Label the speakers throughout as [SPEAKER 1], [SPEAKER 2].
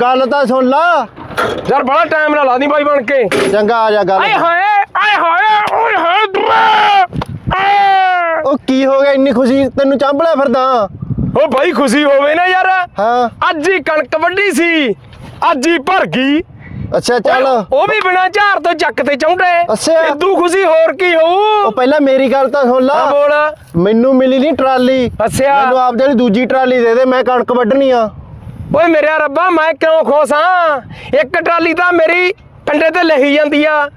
[SPEAKER 1] ਗੱਲ ਤਾਂ ਸੁਣ ਲਾ।
[SPEAKER 2] ਯਾਰ ਬੜਾ ਟਾਈਮ ਨਾ ਲਾਦੀ ਬਾਈ ਬਣ ਕੇ।
[SPEAKER 1] ਚੰਗਾ ਆ ਜਾ ਗੱਲ।
[SPEAKER 2] ਆਏ ਹਾਏ ਆਏ ਹਾਏ ਓਏ ਹਾਏ ਦੁਆ।
[SPEAKER 1] ਉਹ ਕੀ ਹੋ ਗਿਆ ਇੰਨੀ ਖੁਸ਼ੀ? ਤੈਨੂੰ ਚਾਂਬਲਿਆ ਫਿਰਦਾ।
[SPEAKER 2] ਉਹ ਬਾਈ ਖੁਸ਼ੀ ਹੋਵੇ ਨਾ ਯਾਰ।
[SPEAKER 1] ਹਾਂ।
[SPEAKER 2] ਅੱਜ ਹੀ ਕਣਕ ਵੱਢੀ ਸੀ ਅੱਜ ਹੀ ਭਰ ਗਈ।
[SPEAKER 1] ਅੱਛਾ ਚੱਲ।
[SPEAKER 2] ਉਹ ਵੀ ਬਿਨਾ ਝਾਰ ਤੋਂ ਚੱਕ ਤੇ ਚੌਂਡੇ
[SPEAKER 1] ਅੱਛਾ।
[SPEAKER 2] ਇਦੂ ਖੁਸ਼ੀ ਹੋਰ ਕੀ
[SPEAKER 1] ਉਹ
[SPEAKER 2] ਹੋਊ
[SPEAKER 1] ਪਹਿਲਾਂ ਮੇਰੀ ਗੱਲ ਤਾਂ ਸੁਣ ਲਾ।
[SPEAKER 2] ਬੋਲ।
[SPEAKER 1] ਮੈਨੂੰ ਮਿਲੀ ਨਹੀਂ ਟਰਾਲੀ।
[SPEAKER 2] ਅੱਛਾ।
[SPEAKER 1] ਮੈਨੂੰ ਆਪਦੇ ਵਾਲੀ ਦੂਜੀ ਟਰਾਲੀ ਦੇ ਦੇ ਮੈਂ ਕਣਕ ਵੱਢਣੀ ਆ।
[SPEAKER 2] ਓਏ ਮੇਰੇ ਰੱਬਾ ਮੈਂ ਕਿਉਂ ਖੁਸ਼ ਇੱਕ ਟਰਾਲੀ ਤਾਂ ਮੇਰੀ ਕੰਡੇ ਤੇ ਲਹੀ ਜਾਂਦੀ ਆ।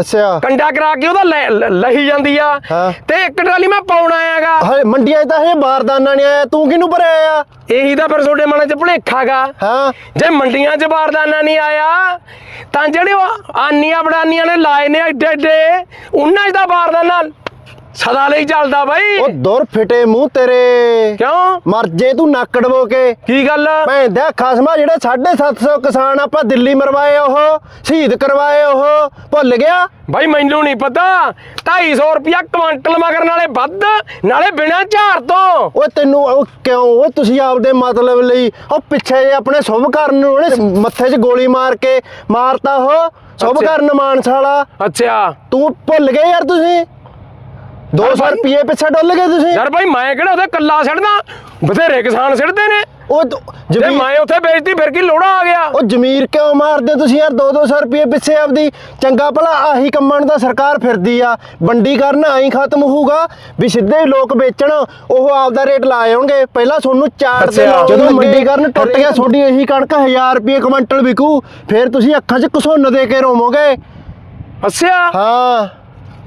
[SPEAKER 1] ਅੱਛਾ।
[SPEAKER 2] ਕੰਡਾ ਕਰਾ ਕੇ ਉਹਦਾ ਲੈ- ਲਹੀ ਜਾਂਦੀ ਆ।
[SPEAKER 1] ਹਾਂ।
[SPEAKER 2] ਤੇ ਇੱਕ ਟਰਾਲੀ ਮੈਂ ਪਾਉਣ ਆਇਆਗਾ
[SPEAKER 1] ਹਏ ਮੰਡੀਆਂ 'ਚ ਤਾਂ ਇਹ ਬਾਰਦਾਨਾ ਨਹੀਂ ਆਇਆ। ਤੂੰ ਕਿਹਨੂੰ ਭਰਿਆ ਆ?
[SPEAKER 2] ਇਹੀ ਤਾਂ ਫਿਰ ਤੁਹਾਡੇ ਮਨ 'ਚ ਭੁਲੇਖਾਗਾ
[SPEAKER 1] ਹਾਂ।
[SPEAKER 2] ਜੇ ਮੰਡੀਆਂ 'ਚ ਬਾਰਦਾਨਾ ਨਹੀਂ ਆਇਆ ਤਾਂ ਜਿਹੜੇ ਉਹ ਆਨੀਆਂ ਬੜਾਨੀਆਂ ਨੇ ਲਾਏ ਨੇ ਐਡੇ ਐਡੇ ਉਹਨਾਂ 'ਚ ਤਾਂ ਬਾਰਦਾਨਾ ਸਦਾ ਲਈ ਚੱਲਦਾ ਬਾਈ।
[SPEAKER 1] ਉਹ ਦੁਰ ਫਿਟੇ ਮੂੰਹ ਤੇਰੇ।
[SPEAKER 2] ਕਿਉਂ?
[SPEAKER 1] ਮਰ ਜੇ ਤੂੰ ਨੱਕ ਕੇ।
[SPEAKER 2] ਕੀ ਗੱਲ?
[SPEAKER 1] ਭੈਣ ਦਾ ਖਸਮਾ ਜਿਹੜੇ 750 ਕਿਸਾਨ ਆਪਾਂ ਦਿੱਲੀ ਮਰਵਾਏ ਉਹ ਸ਼ਹੀਦ ਕਰਵਾਏ ਉਹ ਭੁੱਲ ਗਿਆ?
[SPEAKER 2] ਬਾਈ ਮੈਨੂੰ ਨਹੀਂ ਪਤਾ। 250 ਰੁਪਿਆ ਕੁਆਂਟਲ ਮਗਰ ਨਾਲੇ ਵੱਧ ਨਾਲੇ ਬਿਨਾਂ ਝਾਰ ਤੋਂ।
[SPEAKER 1] ਓਏ ਤੈਨੂੰ ਉਹ ਕਿਉਂ? ਓਏ ਤੁਸੀਂ ਆਪਦੇ ਮਤਲਬ ਲਈ ਉਹ ਪਿੱਛੇ ਜੇ ਆਪਣੇ ਸ਼ੁਭ ਕਰਨ ਨੂੰ ਉਹਨੇ ਮੱਥੇ 'ਚ ਗੋਲੀ ਮਾਰ ਕੇ ਮਾਰਤਾ ਉਹ। ਸ਼ੁਭ। ਕਰਨ ਮਾਨਸਾਲਾ।
[SPEAKER 2] ਅੱਛਾ।
[SPEAKER 1] ਤੂੰ ਭੁੱਲ ਗਏ ਯਾਰ ਤੁਸੀਂ? 200
[SPEAKER 2] ਭਾਈ।
[SPEAKER 1] ਰੁਪਏ ਪਿੱਛੇ ਡੁੱਲ ਗਏ ਤੁਸੀਂ।
[SPEAKER 2] ਯਾਰ ਬਾਈ ਮੈਂ ਕਿਹੜਾ ਉਹਦੇ ਕੱਲਾ ਛੱਡਦਾ ਬਥੇਰੇ ਕਿਸਾਨ ਛੱਡਦੇ ਨੇ।
[SPEAKER 1] ਉਹ
[SPEAKER 2] ਜੇ ਮੈਂ ਉੱਥੇ ਵੇਚਦੀ ਫਿਰ ਕੀ ਲੋੜਾ ਆ ਗਿਆ?
[SPEAKER 1] ਉਹ ਜ਼ਮੀਰ ਕਿਉਂ ਮਾਰਦੇ ਤੁਸੀਂ ਯਾਰ? 2-200 ਰੁਪਏ ਪਿੱਛੇ ਆਪਦੀ। ਚੰਗਾ ਭਲਾ ਆਹੀ ਕੰਮਾਂ ਨੂੰ ਤਾਂ ਸਰਕਾਰ ਫਿਰਦੀ ਆ। ਬੰਡੀ ਕਰਨ ਆਈ ਖਤਮ ਹੋਊਗਾ ਵੀ ਸਿੱਧੇ ਹੀ ਲੋਕ ਵੇਚਣ ਉਹ ਆਪਦਾ ਰੇਟ ਲਾ ਆਉਣਗੇ ਪਹਿਲਾਂ ਤੁਹਾਨੂੰ ਚਾਰ ਦੇ
[SPEAKER 2] ਅੱਛਾ।
[SPEAKER 1] ਜਦੋਂ ਮੰਡੀ ਕਰਨ ਟੁੱਟ ਗਿਆ ਤੁਹਾਡੀ ਇਹੀ ਕਣਕ 1000 ਰੁਪਏ ਕੁਇੰਟਲ ਵਿਕੂ। ਫਿਰ ਤੁਸੀਂ ਅੱਖਾਂ 'ਚ ਘਸੁੰਨ ਦੇ ਕੇ ਰੋਵੋਗੇ
[SPEAKER 2] ਅੱਛਾ।
[SPEAKER 1] ਹਾਂ।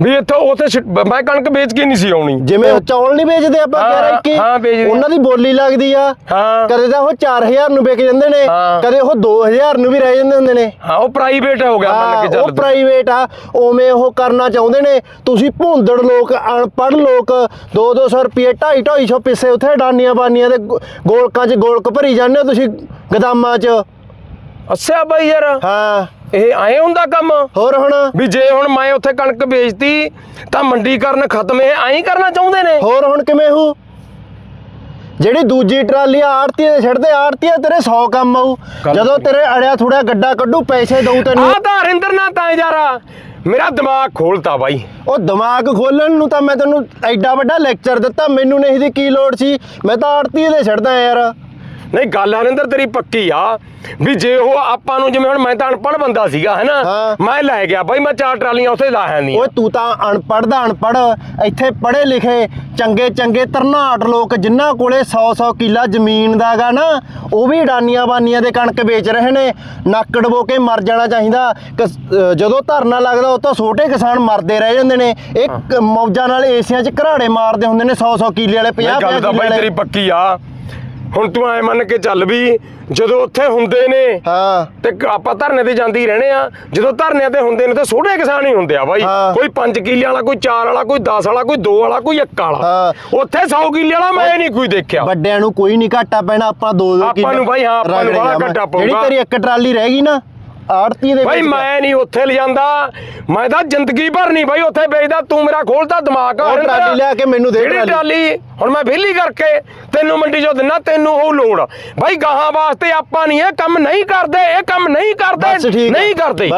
[SPEAKER 2] ਵੀ ਇੱਥੋਂ ਉੱਥੇ ਮੈਂ ਕਣਕ ਵੇਚ ਕੇ ਨਹੀਂ ਸੀ ਆਉਣੀ।
[SPEAKER 1] ਜਿਵੇਂ ਉਹ ਚੌਲ ਨਹੀਂ ਵੇਚਦੇ ਆਪਾਂ ਕਹਿ ਰਹੇ ਕਿ। ਉਹਨਾਂ ਦੀ ਬੋਲੀ ਲੱਗਦੀ ਆ। ਕਦੇ ਤਾਂ ਉਹ 4000 ਨੂੰ ਵਿਕ ਜਾਂਦੇ ਨੇ। ਕਦੇ ਉਹ 2000 ਨੂੰ ਵੀ ਰਹਿ ਜਾਂਦੇ ਹੁੰਦੇ ਨੇ।
[SPEAKER 2] ਹਾਂ ਉਹ ਪ੍ਰਾਈਵੇਟ ਹੋ ਗਿਆ ਮੰਨ ਕੇ
[SPEAKER 1] ਉਹ
[SPEAKER 2] ਚੱਲ ਤੂੰ।
[SPEAKER 1] ਪ੍ਰਾਈਵੇਟ ਆ ਉਵੇਂ ਉਹ ਕਰਨਾ ਚਾਹੁੰਦੇ ਨੇ। ਤੁਸੀਂ ਭੁੰਦੜ ਲੋਕ ਅਨਪੜ੍ਹ ਲੋਕ 2-200 ਰੁਪਏ 250 ਪਿੱਛੇ ਉੱਥੇ ਡਾਨੀਆਂ ਬਾਨੀਆਂ ਦੇ ਗੋਲਕਾਂ 'ਚ ਗੋਲਕ ਭਰੀ ਜਾਂਦੇ ਹੋ ਤੁਸੀਂ ਗਦਾਮਾਂ 'ਚ?
[SPEAKER 2] ਅੱਛਾ ਬਾਈ ਯਾਰ।
[SPEAKER 1] ਹਾਂ।
[SPEAKER 2] ਇਹ ਆਏ ਹੁੰਦਾ ਕੰਮ?
[SPEAKER 1] ਹੋਰ ਹੁਣ?
[SPEAKER 2] ਵੀ ਜੇ ਹੁਣ ਮੈਂ ਉੱਥੇ ਕਣਕ ਵੇਚਤੀ ਤਾਂ ਮੰਡੀਕਰਨ ਖਤਮ ਇਹ ਐਂ ਕਰਨਾ ਚਾਹੁੰਦੇ ਨੇ?
[SPEAKER 1] ਹੋਰ ਹੁਣ ਕਿਵੇਂ ਹੋ ਜਿਹੜੀ ਦੂਜੀ ਟਰਾਲੀ ਆੜਤੀ ਦੇ ਛੱਡਦੇ ਆੜਤੀ ਤੇਰੇ 100 ਕੰਮ
[SPEAKER 2] ਗੱਲ
[SPEAKER 1] ਜਦੋਂ। ਤੇਰੇ ਅੜਿਆ ਥੋੜਾ ਗੱਡਾ ਕੱਢੂ ਪੈਸੇ ਦਊ ਤੈਨੂੰ।
[SPEAKER 2] ਆਹ ਤਾਂ ਹਰਿੰਦਰ ਨਾ ਤਾਂ ਯਾਰਾ ਮੇਰਾ ਦਿਮਾਗ ਖੋਲਤਾ ਬਾਈ।
[SPEAKER 1] ਉਹ ਦਿਮਾਗ ਖੋਲਣ ਨੂੰ ਤਾਂ ਮੈਂ ਤੈਨੂੰ ਐਡਾ ਵੱਡਾ ਲੈਕਚਰ ਦਿੱਤਾ ਮੈਨੂੰ ਨਹੀਂ ਦੀ ਕੀ ਲੋੜ ਸੀ। ਮੈਂ ਤਾਂ ਆੜਤੀ ਦੇ ਛੱਡਦਾ ਯਾਰ।
[SPEAKER 2] ਨਹੀਂ ਗੱਲ ਹਰਿੰਦਰ ਤੇਰੀ ਪੱਕੀ ਆ ਵੀ ਜੇ ਉਹ ਆਪਾਂ ਨੂੰ ਜਿਵੇਂ ਹੁਣ ਮੈਂ ਤਾਂ ਅਨਪੜ੍ਹ ਬੰਦਾ ਸੀਗਾ ਹੈਨਾ। ਮੈਂ ਲੈ ਗਿਆ ਬਾਈ ਮੈਂ ਚਾਰ ਟਰਾਲੀਆਂ ਉੱਥੇ ਲਾਹਿਆ ਨਹੀਂ
[SPEAKER 1] ਓਏ ਤੂੰ ਤਾਂ ਅਨਪੜ੍ਹ ਦਾ ਅਨਪੜ੍ਹ ਇੱਥੇ ਪੜ੍ਹੇ ਲਿਖੇ ਚੰਗੇ ਚੰਗੇ ਤਰਨਾਟ ਲੋਕ ਜਿਨ੍ਹਾਂ ਕੋਲੇ 100-100 ਕਿੱਲਾ ਜ਼ਮੀਨ ਦਾਗਾ ਨਾ ਉਹ ਵੀ ਡਾਨੀਆਂ ਬਾਨੀਆਂ ਦੇ ਕਣਕ ਵੇਚ ਰਹੇ ਨੇ। ਨੱਕ ਡਬੋ ਕੇ ਮਰ ਜਾਣਾ ਚਾਹੀਦਾ। ਜਦੋਂ ਧਰਨਾ ਲੱਗਦਾ ਉਹ ਤਾਂ ਛੋਟੇ ਕਿਸਾਨ ਮਰਦੇ ਰਹਿ ਜਾਂਦੇ ਨੇ। ਇਹ ਮੌਜਾਂ ਨਾਲ ਏਸੀਆਂ 'ਚ ਘਰਾੜੇ ਮਾਰਦੇ ਹੁੰਦੇ ਨੇ 100-100 ਕਿੱਲੇ ਵਾਲੇ 50
[SPEAKER 2] ਨਹੀਂ, ਗੱਲ ਤਾਂ
[SPEAKER 1] ਕਿੱਲੇ
[SPEAKER 2] ਬਾਈ ਤੇਰੀ
[SPEAKER 1] ਵਾਲੇ
[SPEAKER 2] ਪੱਕੀ ਆ। ਹੁਣ ਤੂੰ ਐ ਮੰਨ ਕੇ ਚੱਲ ਵੀ ਜਦੋਂ ਉੱਥੇ ਹੁੰਦੇ ਨੇ
[SPEAKER 1] ਹਾਂ
[SPEAKER 2] ਤੇ ਕ- ਆਪਾਂ ਧਰਨੇ ਤੇ ਜਾਂਦੇ ਹੀ ਰਹਿਣੇ ਆ ਜਦੋਂ ਧਰਨਿਆਂ ਤੇ ਹੁੰਦੇ ਨੇ ਤਾਂ ਛੋਟੇ ਕਿਸਾਨ ਹੀ ਹੁੰਦੇ ਆ ਬਾਈ
[SPEAKER 1] ਹਾਂ।
[SPEAKER 2] ਕੋਈ 5 ਕਿੱਲੇ ਵਾਲਾ ਕੋਈ 4 ਵਾਲਾ ਕੋਈ 10 ਵਾਲਾ ਕੋਈ 2 ਵਾਲਾ ਕੋਈ 1 ਵਾਲਾ
[SPEAKER 1] ਹਾਂ।
[SPEAKER 2] ਉੱਥੇ 100 ਕਿੱਲੇ ਵਾਲਾ ਮੈਂ ਨਹੀਂ ਕੋਈ ਦੇਖਿਆ
[SPEAKER 1] ਵੱਡਿਆਂ ਨੂੰ ਕੋਈ ਨਹੀਂ ਘਾਟਾ ਪੈਣਾ ਆਪਾਂ ਦੋ ਦੋ
[SPEAKER 2] ਆਪਾਂ ਨੂੰ ਬਾਈ, ਹਾਂ, ਆਪਾਂ ਨੂੰ
[SPEAKER 1] ਰਗੜੇ
[SPEAKER 2] ਬੜਾ
[SPEAKER 1] ਜਾਵਾਂ।
[SPEAKER 2] ਘਾਟਾ ਪਊਗਾ।
[SPEAKER 1] ਜਿਹੜੀ ਤੇਰੀ ਇੱਕ ਟਰਾਲੀ ਰਹਿ ਗਈ ਨਾ ਆੜਤੀ ਦੇ ਵਿੱਚ
[SPEAKER 2] ਮੈਂ ਨਹੀਂ ਉੱਥੇ ਲਿਜਾਂਦਾ ਮੈਂ ਤਾਂ ਜ਼ਿੰਦਗੀ ਭਰ ਨਹੀਂ ਬਾਈ ਉੱਥੇ ਵੇਚਦਾ ਤੂੰ ਮੇਰਾ ਖੋਲਦਾ ਦਿਮਾਗ ਆ।
[SPEAKER 1] ਟਰਾਲੀ ਲਿਆ ਕੇ ਮੈਨੂੰ ਦੇ ਟਰਾਲੀ।
[SPEAKER 2] ਟਰਾਲੀ ਹੁਣ ਮੈਂ ਵਿਹਲੀ ਕਰਕੇ ਤੈਨੂੰ ਮੰਡੀ ਚੋਂ ਦਿਨਾ ਤੈਨੂੰ ਉਹ ਲੋੜ ਬਾਈ ਗਾਹਾਂ ਵਾਸਤੇ ਆਪਾਂ ਨਹੀਂ ਇਹ ਕੰਮ ਨਹੀਂ ਕਰਦੇ ਇਹ ਕੰਮ ਨਹੀਂ ਕਰਦੇ। ਨਹੀਂ ਕਰਦੇ